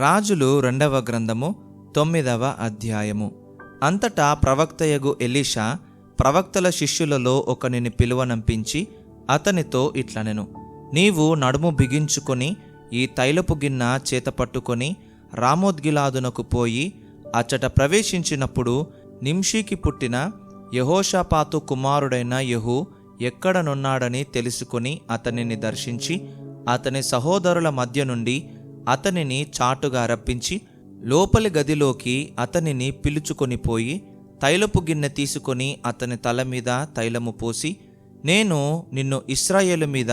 రాజులు రెండవ గ్రంథము తొమ్మిదవ అధ్యాయము. అంతటా ప్రవక్తయగు ఎలీషా ప్రవక్తల శిష్యులలో ఒకనిని పిలువనంపించి అతనితో ఇట్లనెను నీవు నడుము బిగించుకొని ఈ తైలపు గిన్నె చేత పట్టుకొని రామోద్గిలాదునకు పోయి అచ్చట ప్రవేశించినప్పుడు నింషీకి పుట్టిన యహోషాపాతు కుమారుడైన యహు ఎక్కడనున్నాడని తెలుసుకుని అతనిని దర్శించి అతని సహోదరుల మధ్య నుండి అతనిని చాటుగా రప్పించి లోపలి గదిలోకి అతనిని పిలుచుకొని పోయి తైలపు గిన్నె తీసుకొని అతని తల మీద తైలము పోసి నేను నిన్ను ఇస్రాయేలు మీద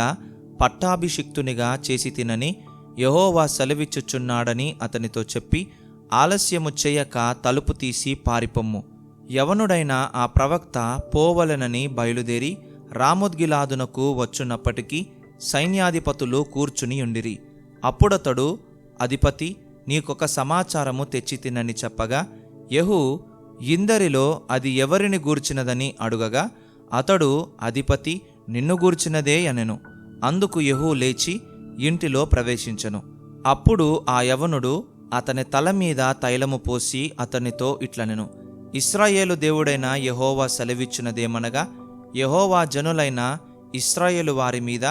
పట్టాభిషిక్తునిగా చేసి తినని యహోవా సెలవిచ్చుచున్నాడని అతనితో చెప్పి ఆలస్యము చేయక తలుపు తీసి పారిపొమ్ము. యవనుడైన ఆ ప్రవక్త పోవలెనని బయలుదేరి రామోద్గిలాదునకు వచ్చున్నప్పటికీ సైన్యాధిపతులు కూర్చుని ఉండిరి. అప్పుడతడు అధిపతి నీకొక సమాచారము తెచ్చి తినని చెప్పగా యహు ఇందరిలో అది ఎవరిని గూర్చినదని అడుగగా అతడు అధిపతి నిన్ను గూర్చినదే అనెను. అందుకు యహు లేచి ఇంటిలో ప్రవేశించెను. అప్పుడు ఆ యవనుడు అతని తల మీద తైలము పోసి అతనితో ఇట్లనెను. ఇస్రాయేలు దేవుడైన యహోవా సెలవిచ్చినదేమనగా యహోవా జనులైన ఇస్రాయేలు వారి మీద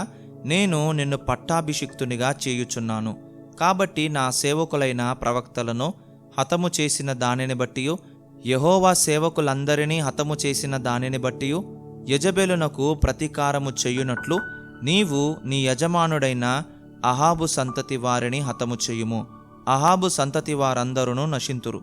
నేను నిన్ను పట్టాభిషిక్తునిగా చేయుచున్నాను. కాబట్టి నా సేవకులైన ప్రవక్తలను హతము చేసిన దానిని బట్టియు యహోవా సేవకులందరినీ హతము చేసిన దానిని బట్టియు యజబెలునకు ప్రతీకారము చెయ్యునట్లు నీవు నీ యజమానుడైన అహాబు సంతతి వారిని హతము చేయుము. అహాబు సంతతి వారందరూ నశింతురు.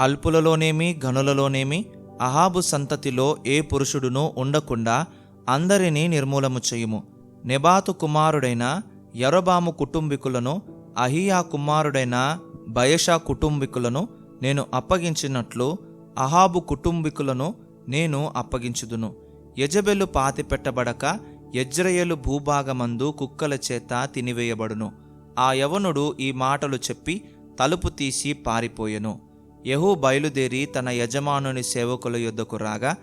అల్పులలోనేమి గనులలోనేమి అహాబు సంతతిలో ఏ పురుషుడునూ ఉండకుండా అందరినీ నిర్మూలము చేయుము. నెబాతు కుమారుడైన యరబాము కుటుంబీకులను అహియా కుమారుడైన బయషా కుటుంబీకులను నేను అప్పగించినట్లు అహాబు కుటుంబీకులను నేను అప్పగించుదును. యజబెలు పాతిపెట్టబడక యజ్రయేలు భూభాగమందు కుక్కల చేత తినివేయబడును. ఆ యవనుడు ఈ మాటలు చెప్పి తలుపు తీసి పారిపోయెను. యహూ బయలుదేరి తన యజమానుని సేవకుల యొద్దకు రాగా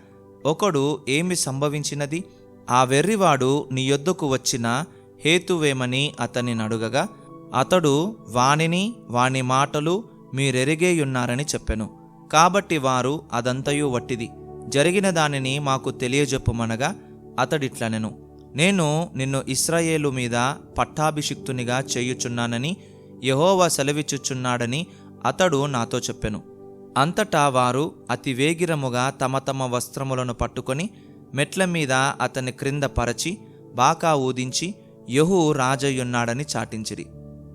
ఒకడు ఏమి సంభవించినది? ఆ వెర్రివాడు నీ యొద్దకు వచ్చిన హేతువేమని అతన్ని అడుగగా అతడు వానిని వాని మాటలు మీరెరిగేయున్నారని చెప్పెను. కాబట్టి వారు అదంతయు వట్టిది. జరిగిన దానిని మాకు తెలియజెప్పుమనగా అతడిట్లనెను. నేను నిన్ను ఇస్రాయేలు మీద పట్టాభిషిక్తునిగా చేయుచున్నానని యహోవా సెలవిచ్చుచున్నాడని అతడు నాతో చెప్పెను. అంతటా వారు అతి వేగిరముగా తమ తమ వస్త్రములను పట్టుకొని మెట్ల మీద అతని క్రింద పరచి బాకా ఊదించి యహు రాజయ్యున్నాడని చాటించిరి.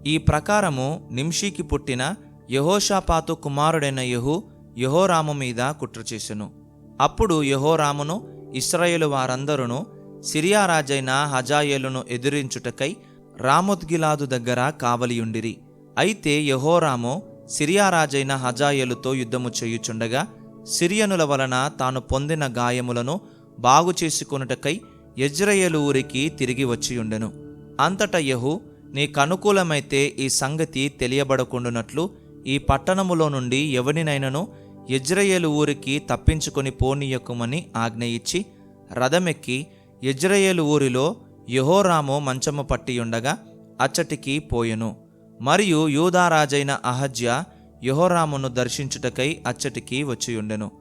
ఈ ప్రకారము నింషీకి పుట్టిన యహోషాపాతు కుమారుడైన యహు యహోరాము మీద కుట్ర చేసెను. అప్పుడు యహోరామును ఇస్రాయేలు వారందరును సిరియా రాజైన హజాయేలును ఎదిరించుటకై రామోద్గిలాదు దగ్గర కావలియుండిరి. అయితే యహోరాము సిరియా రాజైన హజాయేలుతో యుద్ధము చేయుచుండగా సిరియనుల వలన తాను పొందిన గాయములను బాగు చేసుకొనుటకై యజ్రయేలు ఊరికి తిరిగి వచ్చియుండెను. అంతట యహు నీకనుకూలమైతే ఈ సంగతి తెలియబడకుండునట్లు ఈ పట్టణములో నుండి ఎవరినైనను యజ్రయేలు ఊరికి తప్పించుకొని పోనీయకుమని ఆజ్ఞ ఇచ్చి రథమెక్కి యజ్రయేలు ఊరిలో యహోరాము మంచము పట్టియుండగా అచ్చటికి పోయెను. మరియు యూదారాజైన అహజ్య యహోరామును దర్శించుటకై అచ్చటికి వచ్చియుండెను.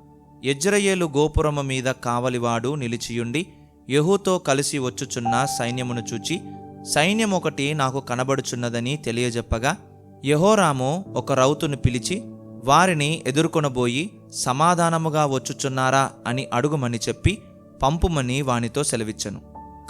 యజ్రయేలు గోపురము మీద కావలివాడు నిలిచియుండి యహూతో కలిసి వచ్చుచున్న సైన్యమును చూచి సైన్యం ఒకటి నాకు కనబడుచున్నదని తెలియజెప్పగా యహోరాము ఒక రౌతును పిలిచి వారిని ఎదుర్కొనబోయి సమాధానముగా వచ్చుచున్నారా అని అడుగుమని చెప్పి పంపుమని వానితో సెలవిచ్చను.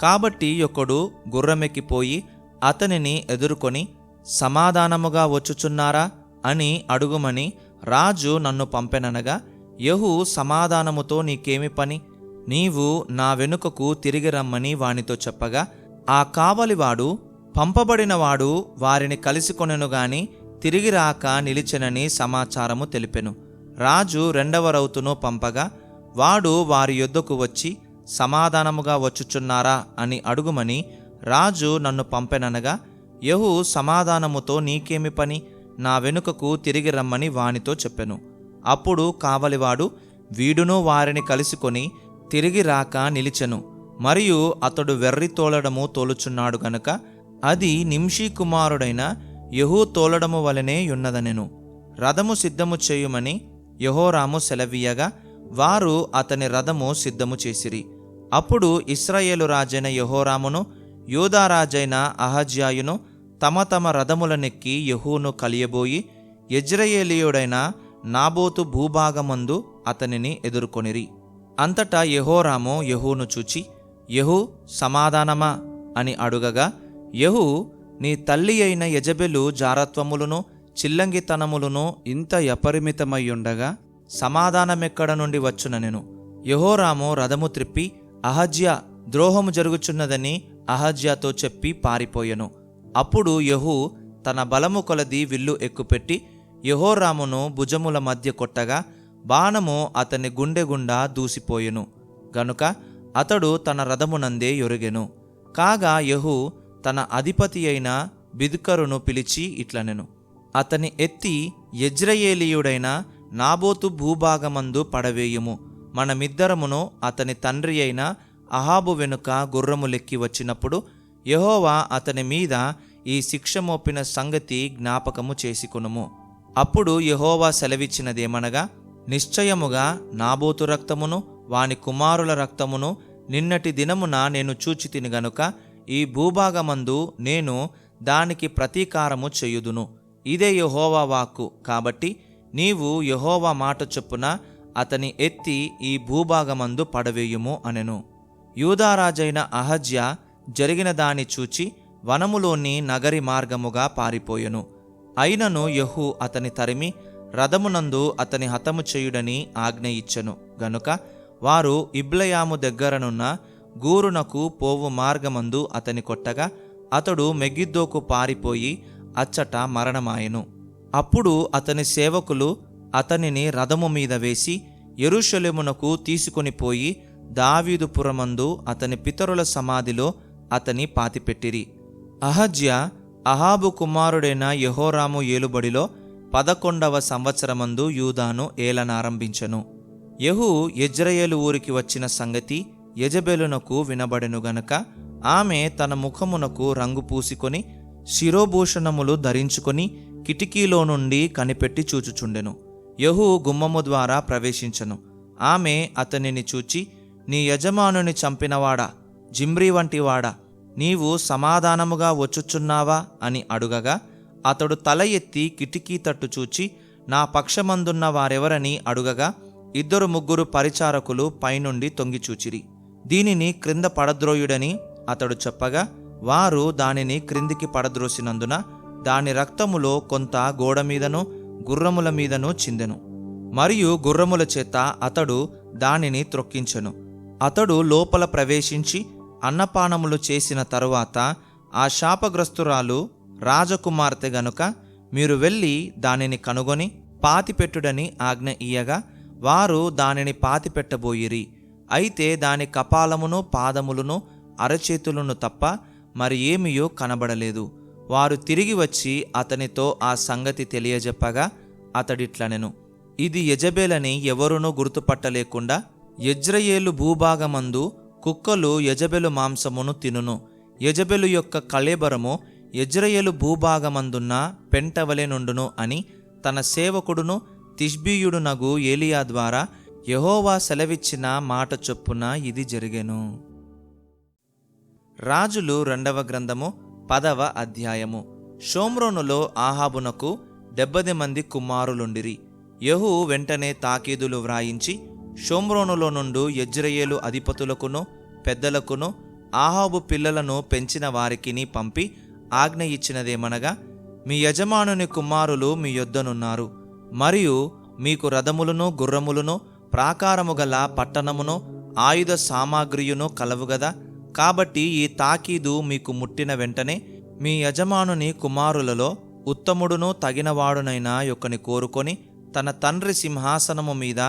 కాబట్టి ఒకడు గుర్రమెక్కిపోయి అతనిని ఎదుర్కొని సమాధానముగా వచ్చుచున్నారా అని అడుగుమని రాజు నన్ను పంపెననగా యహు సమాధానముతో నీకేమి పని? నీవు నా వెనుకకు తిరిగి రమ్మని వానితో చెప్పగా ఆ కావలివాడు పంపబడినవాడు వారిని కలిసికొనెను గాని తిరిగి రాక నిలిచెనని సమాచారము తెలిపెను. రాజు రెండవ రౌతును పంపగా వాడు వారి యొద్దకు వచ్చి సమాధానముగా వచ్చుచున్నారా అని అడుగుమని రాజు నన్ను పంపెననగా యహు సమాధానముతో నీకేమి పని? నా వెనుకకు తిరిగి రమ్మని వానితో చెప్పెను. అప్పుడు కావలివాడు వీడును వారిని కలుసుకొని తిరిగి రాక నిలిచెను. మరియు అతడు వెర్రి తోలడము తోలుచున్నాడు గనుక అది నింషీ కుమారుడైన యహూ తోలడము వలనే యున్నదనెను రథము సిద్ధము చేయుమని యహోరాము సెలవీయగా వారు అతని రథము సిద్ధము చేసిరి. అప్పుడు ఇస్రాయేలు రాజైన యహోరామును యూదారాజైన అహజ్యాయును తమ తమ రథములనెక్కి యహూను కలియబోయి యజ్రయేలీయుడైన నాబోతు భూభాగమందు అతనిని ఎదుర్కొనిరి. అంతటా యహోరాము యహూను చూచి యహూ సమాధానమా? అని అడుగగా యహూ నీ తల్లి అయిన యజబెలు జారత్వములను చిల్లంగితనములను ఇంత అపరిమితమయ్యుండగా సమాధానమెక్కడ నుండి వచ్చుననెను యహోరాము రథము త్రిప్పి అహజ్య ద్రోహము జరుగుచున్నదని అహజ్యాతో చెప్పి పారిపోయెను. అప్పుడు యహూ తన బలము కొలది విల్లు ఎక్కుపెట్టి యహోరామును భుజముల మధ్య కొట్టగా బాణము అతని గుండె గుండా దూసిపోయెను. గనుక అతడు తన రథమునందే ఎరుగెను. కాగా యహు తన అధిపతి అయిన బిదుకరును పిలిచి ఇట్లనెను. అతని ఎత్తి యజ్రయేలీయుడైన నాబోతు భూభాగమందు పడవేయుము. మనమిద్దరమును అతని తండ్రి అయిన అహాబు వెనుక గుర్రములెక్కి వచ్చినప్పుడు యహోవా అతని మీద ఈ శిక్ష మోపిన సంగతి జ్ఞాపకము చేసుకునుము. అప్పుడు యహోవా సెలవిచ్చినదేమనగా నిశ్చయముగా నాబోతు రక్తమును వాని కుమారుల రక్తమును నిన్నటి దినమున నేను చూచితిని గనుక ఈ భూభాగమందు నేను దానికి ప్రతీకారము చేయుదును. ఇదే యహోవా వాక్కు. కాబట్టి నీవు యహోవా మాట చొప్పున అతని ఎత్తి ఈ భూభాగమందు పడవేయుము అనెను. యూదారాజైన అహజ్య జరిగిన దాని చూచి వనములోని నగరి మార్గముగా పారిపోయెను. అయినను యహు అతని తరిమి రథమునందు అతని హతము చేయుడని ఆజ్ఞ ఇచ్చెను. గనుక వారు ఇబ్లయాము దగ్గరనున్న గూరునకు పోవు మార్గమందు అతని కొట్టగా అతడు మెగిద్దోకు పారిపోయి అచ్చట మరణమాయెను. అప్పుడు అతని సేవకులు అతనిని రథము మీద వేసి ఎరుషలేమునకు తీసుకొనిపోయి దావీదుపురమందు అతని పితరుల సమాధిలో అతని పాతిపెట్టిరి. అహజ్య అహాబు కుమారుడైన యహోరాము ఏలుబడిలో పదకొండవ సంవత్సరమందు యూదాను ఏలనారంభించెను. యహు యజ్రయేలు ఊరికి వచ్చిన సంగతి యజబెలునకు వినబడెను గనక ఆమె తన ముఖమునకు రంగు పూసుకొని శిరోభూషణములు ధరించుకొని కిటికీలో నుండి కనిపెట్టి చూచుచుండెను. యహు గుమ్మము ద్వారా ప్రవేశించను. ఆమె అతనిని చూచి నీ యజమానుని చంపినవాడా? జిమ్రీ వంటివాడా నీవు సమాధానముగా వచ్చుచున్నావా అని అడుగగా అతడు తల ఎత్తి కిటికీ తట్టు చూచి నా పక్షమందున్న వారెవరని అడుగగా ఇద్దరు ముగ్గురు పరిచారకులు పైనుండి తొంగిచూచిరి దీనిని క్రింద పడద్రోయుడని అతడు చెప్పగా వారు దానిని క్రిందికి పడద్రోసినందున దాని రక్తములో కొంత గోడ మీదను గుర్రముల మీదను చిందెను. మరియు గుర్రముల చేత అతడు దానిని త్రొక్కించెను. అతడు లోపల ప్రవేశించి అన్నపానములు చేసిన తరువాత ఆ శాపగ్రస్తురాలు రాజకుమార్తె గనుక మీరు వెళ్ళి దానిని కనుగొని పాతిపెట్టుడని ఆజ్ఞ ఇయ్యగా వారు దానిని పాతిపెట్టబోయిరి. అయితే దాని కపాలమును పాదములను అరచేతులను తప్ప మరి ఏమియో కనబడలేదు. వారు తిరిగి వచ్చి అతనితో ఆ సంగతి తెలియజెప్పగా అతడిట్లనెను. ఇది యజబేలని ఎవరునూ గుర్తుపట్టలేకుండా యజ్రయేలు భూభాగమందు కుక్కలు యజబెలు మాంసమును తినును. యజబెలు యొక్క కళేబరము యజ్రయేలు భూభాగమందున్న పెంటవలెనుండును అని తన సేవకుడును తిష్బీయుడునగు ఏలియా ద్వారా యహోవా సెలవిచ్చిన మాట చొప్పున ఇది జరిగెను. రాజులు రెండవ గ్రంథము పదవ అధ్యాయము. షోమ్రోనులో ఆహాబునకు డెబ్బది మంది కుమారులుండిరి. యహు వెంటనే తాకీదులు వ్రాయించి షోమ్రోనులో నుండు యజ్రయేలు అధిపతులకును పెద్దలకును ఆహాబు పిల్లలను పెంచిన వారికిని పంపి ఆజ్ఞ ఇచ్చినదేమనగా మీ యజమానుని కుమారులు మీ యొద్దనున్నారు. మరియు మీకు రథములను గుర్రములను ప్రాకారము గల పట్టణమును ఆయుధ సామాగ్రియును కలవుగదా కాబట్టి ఈ తాకీదు మీకు ముట్టిన వెంటనే మీ యజమానుని కుమారులలో ఉత్తముడును తగినవాడునైన యొక్కని కోరుకొని తన తండ్రి సింహాసనము మీద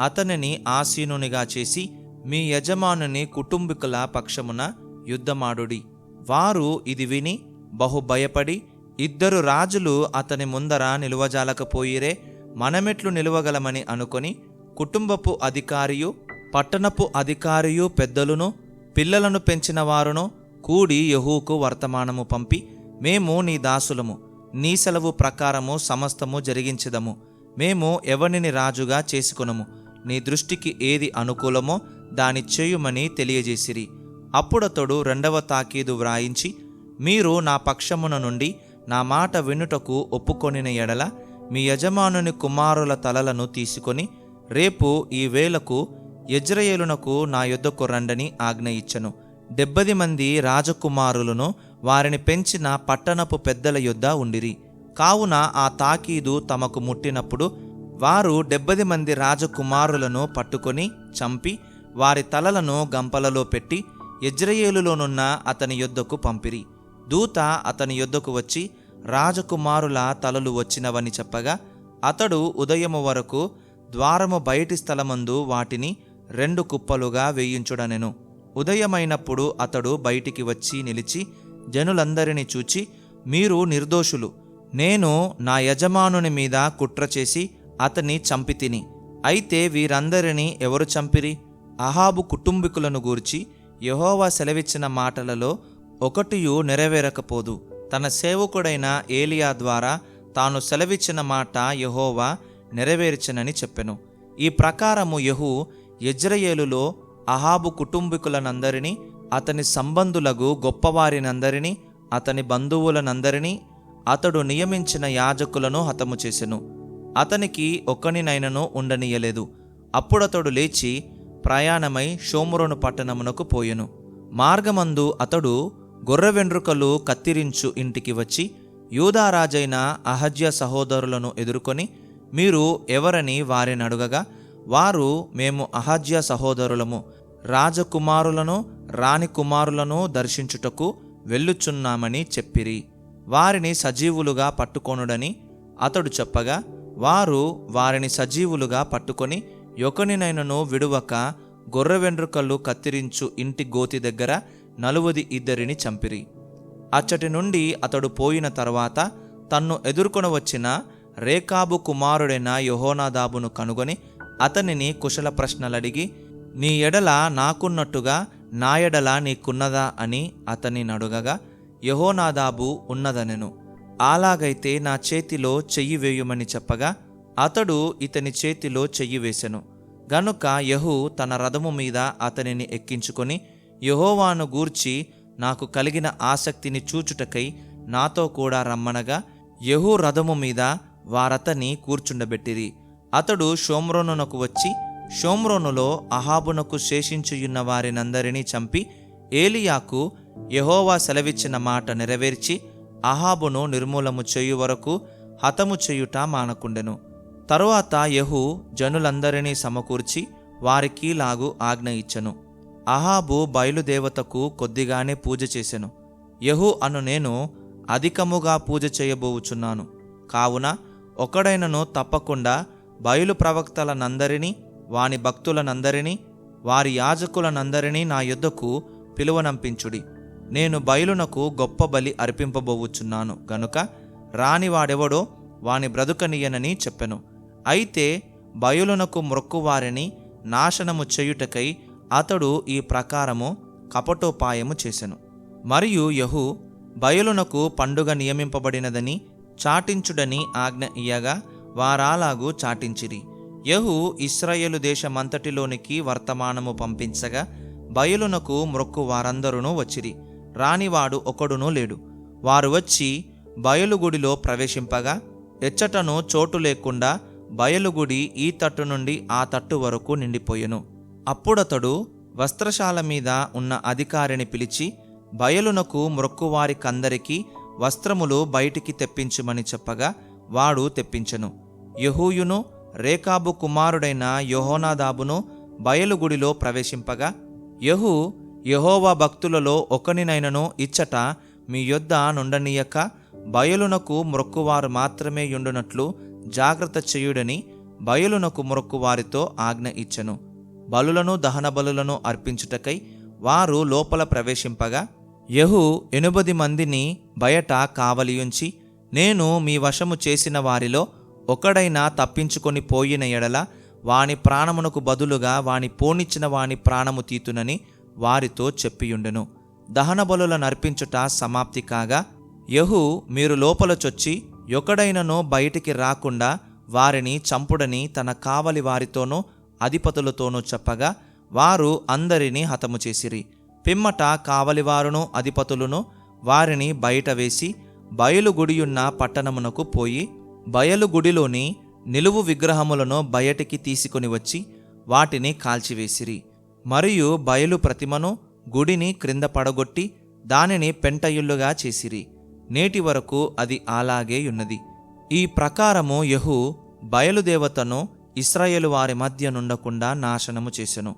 అతనిని ఆసీనునిగా చేసి మీ యజమానుని కుటుంబికుల పక్షమున యుద్ధమాడుడి. వారు ఇది విని బహు భయపడి ఇద్దరు రాజులు అతని ముందర నిలువజాలకపోయిరే మనమెట్లు నిలువగలమని అనుకొని కుటుంబపు అధికారియు పట్టణపు అధికారియు పెద్దలును పిల్లలను పెంచిన వారును కూడి యహూకు వర్తమానము పంపి మేము నీ దాసులము నీ సెలవు ప్రకారము సమస్తము జరిగించదము. మేము ఎవనిని రాజుగా చేసుకునము నీ దృష్టికి ఏది అనుకూలమో దాని చేయుమని తెలియజేసిరి. అప్పుడతడు రెండవ తాకీదు వ్రాయించి మీరు నా పక్షమున నుండి నా మాట వినుటకు ఒప్పుకొనిన ఎడల మీ యజమానుని కుమారుల తలలను తీసుకొని రేపు ఈ వేళకు యజ్రయేలునకు నా యొద్దకు రండని ఆజ్ఞ ఇచ్చను. డెబ్బది మంది రాజకుమారులను వారిని పెంచిన పట్టణపు పెద్దల యొద్ద ఉండిరి. కావున ఆ తాకీదు తమకు ముట్టినప్పుడు వారు డెబ్బది మంది రాజకుమారులను పట్టుకొని చంపి వారి తలలను గంపలలో పెట్టి యజ్రయేలులోనున్న అతని యొద్దకు పంపిరి. దూత అతని యొద్దకు వచ్చి రాజకుమారుల తలలు వచ్చినవని చెప్పగా అతడు ఉదయము వరకు ద్వారము బయటి స్థలమందు వాటిని రెండు కుప్పలుగా వేయించుడనెను. ఉదయమైనప్పుడు అతడు బయటికి వచ్చి నిలిచి జనులందరినీ చూచి మీరు నిర్దోషులు. నేను నా యజమానుని మీద కుట్ర చేసి అతన్ని చంపితిని అయితే వీరందరినీ ఎవరు చంపిరి? అహాబు కుటుంబీకులను గూర్చి యహోవా సెలవిచ్చిన మాటలలో ఒకటియు నెరవేరకపోదు. తన సేవకుడైన ఏలియా ద్వారా తాను సెలవిచ్చిన మాట యహోవా నెరవేర్చనని చెప్పెను. ఈ ప్రకారము యహు యజ్రయేలులో అహాబు కుటుంబీకులనందరినీ అతని సంబంధులకు గొప్పవారినందరినీ అతని బంధువులనందరినీ అతడు నియమించిన యాజకులను హతము చేసెను. అతనికి ఒక్కనినైనను ఉండనీయలేదు. అప్పుడతడు లేచి ప్రయాణమై షోమురోను పట్టణమునకు పోయెను. మార్గమందు అతడు గొర్రె వెండ్రుకలు కత్తిరించు ఇంటికి వచ్చి యూదారాజైన అహజ్య సహోదరులను ఎదుర్కొని మీరు ఎవరని వారిని అడుగగా వారు మేము అహజ్య సహోదరులము రాజకుమారులను రాణి కుమారులను దర్శించుటకు వెళ్ళుచున్నామని చెప్పిరి. వారిని సజీవులుగా పట్టుకొనుడని అతడు చెప్పగా వారు వారిని సజీవులుగా పట్టుకొని యొకనినైనను విడువక గొర్రె వెండ్రుకలు కత్తిరించు ఇంటి గోతి దగ్గర నలువది ఇద్దరిని చంపిరి. అచ్చటి నుండి అతడు పోయిన తర్వాత తన్ను ఎదుర్కొని వచ్చిన రేకాబు కుమారుడైన యహోనాదాబును కనుగొని అతనిని కుశల ప్రశ్నలడిగి నీ ఎడల నాకున్నట్టుగా నా ఎడల నీకున్నదా? అని అతని నడుగగా యహోనాదాబు ఉన్నదనెను. అలాగైతే నా చేతిలో చెయ్యి వేయుమని చెప్పగా అతడు ఇతని చేతిలో చెయ్యి వేసెను. గనుక యహు తన రథము మీద అతనిని ఎక్కించుకొని యహోవాను గూర్చి నాకు కలిగిన ఆసక్తిని చూచుటకై నాతో కూడా రమ్మనగా యహు రథము మీద వారతని కూర్చుండబెట్టిరి. అతడు షోమ్రోనునకు వచ్చి షోమ్రోనులో అహాబునకు శేషించియున్న వారినందరినీ చంపి ఏలియాకు యహోవా సెలవిచ్చిన మాట నెరవేర్చి అహాబును నిర్మూలము చేయు వరకు హతము చేయుట మానకుండెను. తరువాత యహు జనులందరినీ సమకూర్చి వారికి లాగు ఆజ్ఞ ఇచ్చెను. అహాబు బయలుదేవతకు కొద్దిగానే పూజ చేసెను. యహు అను నేను అధికముగా పూజ చేయబోవుచున్నాను. కావున ఒకడైనను తప్పకుండా బయలు ప్రవక్తలనందరినీ వాని భక్తులనందరినీ వారి యాజకులనందరినీ నా యుద్ధకు పిలువనంపించుడి. నేను బయలునకు గొప్ప బలి అర్పింపబోవుచున్నాను. గనుక రానివాడెవడో వాని బ్రతుకనీయనని చెప్పెను. అయితే బయలునకు మ్రొక్కువారిని నాశనము చేయుటకై అతడు ఈ ప్రకారము కపటోపాయము చేసెను. మరియు యహు బయలునకు పండుగ నియమింపబడినదని చాటించుడని ఆజ్ఞ ఇయ్యగా వారాలాగు చాటించిరి. యహు ఇస్రాయేలు దేశమంతటిలోనికి వర్తమానము పంపించగా బయలునకు మ్రొక్కు వారందరూ వచ్చిరి. రానివాడు ఒకడునూ లేడు. వారు వచ్చి బయలుగుడిలో ప్రవేశింపగా ఎచ్చటను చోటు లేకుండా బయలుగుడి ఈ తట్టు నుండి ఆ తట్టు వరకు నిండిపోయెను. అప్పుడతడు వస్త్రశాల మీద ఉన్న అధికారిని పిలిచి బయలునకు మ్రొక్కువారికందరికీ వస్త్రములు బయటికి తెప్పించుమని చెప్పగా వాడు తెప్పించెను. యహూయును రేకాబు కుమారుడైన యోహోనాదాబును బయలుగుడిలో ప్రవేశింపగా యహు యహోవా భక్తులలో ఒకనినైనను ఇచ్చట మీ యొద్ద నుండనీయక బయలునకు మొక్కువారు మాత్రమే యుండునట్లు జాగ్రత్త చేయుడని బయలునకు మొక్కువారితో ఆజ్ఞ ఇచ్చను. బలులను దహన బలులను అర్పించుటకై వారు లోపల ప్రవేశింపగా యహు ఎనుబది మందిని బయట కావలియుంచి నేను మీ వశము చేసిన వారిలో ఒకడైనా తప్పించుకొని పోయిన ఎడల వాని ప్రాణమునకు బదులుగా వాని పోనిచ్చిన వాని ప్రాణము తీతునని వారితో చెప్పియుండెను. దహన నర్పించుట సమాప్తి కాగా యహు మీరు లోపల చొచ్చి ఒకడైనను బయటికి రాకుండా వారిని చంపుడని తన కావలి వారితోనూ అధిపతులతోనూ చెప్పగా వారు అందరినీ హతము చేసిరి. పిమ్మట కావలివారును అధిపతులను వారిని బయట వేసి బయలుగుడియున్న పట్టణమునకు పోయి బయలుగుడిలోని నిలువు విగ్రహములను బయటికి తీసుకొని వచ్చి వాటిని కాల్చివేసిరి. మరియు బయలు ప్రతిమను గుడిని క్రింద పడగొట్టి దానిని పెంటయుళ్ళుగా చేసిరి. నేటి వరకు అది అలాగే ఉన్నది. ఈ ప్రకారము యహు బయలుదేవతను ఇస్రాయేలు వారి మధ్య నుండకుండా నాశనము చేసెను.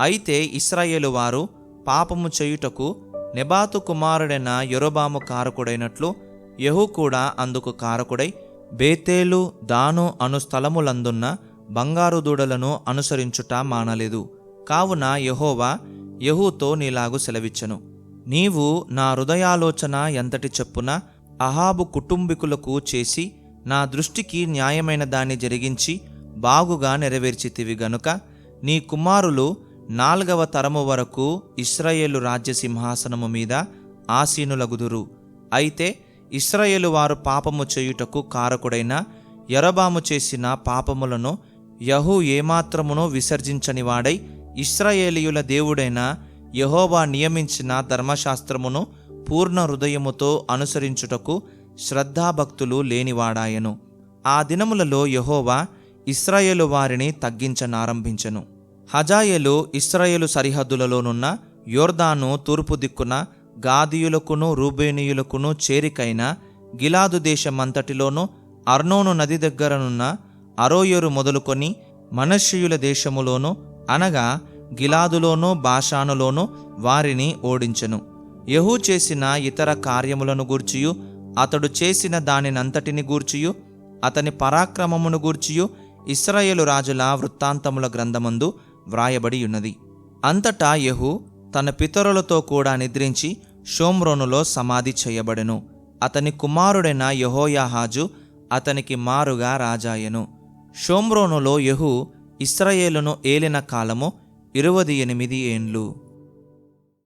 అయితే ఇస్రాయేలు వారు పాపము చేయుటకు నెబాతు కుమారుడైన యొరబాము కారకుడైనట్లు యహు కూడా అందుకు కారకుడై బేతేలు దాను అను స్థలములందున్న బంగారు దూడలను అనుసరించుట మానలేదు. కావున యహోవా యహూతో నీలాగు సెలవిచ్చెను. నీవు నా హృదయాలోచన ఎంతటి చెప్పున అహాబు కుటుంబీకులకు చేసి నా దృష్టికి న్యాయమైన దాన్ని జరిగించి బాగుగా నెరవేర్చితివి గనుక నీ కుమారులు నాలుగవ తరము వరకు ఇస్రాయేలు రాజ్య సింహాసనము మీద ఆసీనులగుదురు. అయితే ఇస్రాయేలు వారు పాపము చేయుటకు కారకుడైన యరబాము చేసిన పాపములను యహు ఏమాత్రమునో విసర్జించని వాడై ఇస్రాయేలీయుల దేవుడైన యహోవా నియమించిన ధర్మశాస్త్రమును పూర్ణ హృదయముతో అనుసరించుటకు శ్రద్ధాభక్తులు లేనివాడాయను. ఆ దినములలో యహోవా ఇస్రాయేలు వారిని తగ్గించనారంభించెను. హజాయేలు ఇస్రాయేలు సరిహద్దులలోనున్న యోర్దాను తూర్పు దిక్కున గాదీయులకును రూబేనీయులకును చేరికైన గిలాదు దేశమంతటిలోనూ అర్నోను నది దగ్గరనున్న అరోయరు మొదలుకొని మనష్యుల దేశములోను అనగా గిలాదులోనో బాషానులోనో వారిని ఓడించెను. యహూ చేసిన ఇతర కార్యములను గూర్చియు అతడు చేసిన దానినంతటిని గూర్చియు అతని పరాక్రమమును గూర్చియు ఇస్రాయేలు రాజుల వృత్తాంతముల గ్రంథమందు వ్రాయబడి ఉన్నది అంతటా యహు తన పితరులతో కూడా నిద్రించి షోమ్రోనులో సమాధి చేయబడెను. అతని కుమారుడైన యహోయాహాజు అతనికి మారుగా రాజాయెను. షోమ్రోనులో యహు ఇస్రాయేలును ఏలిన కాలము ఇరవది ఎనిమిది ఏండ్లు.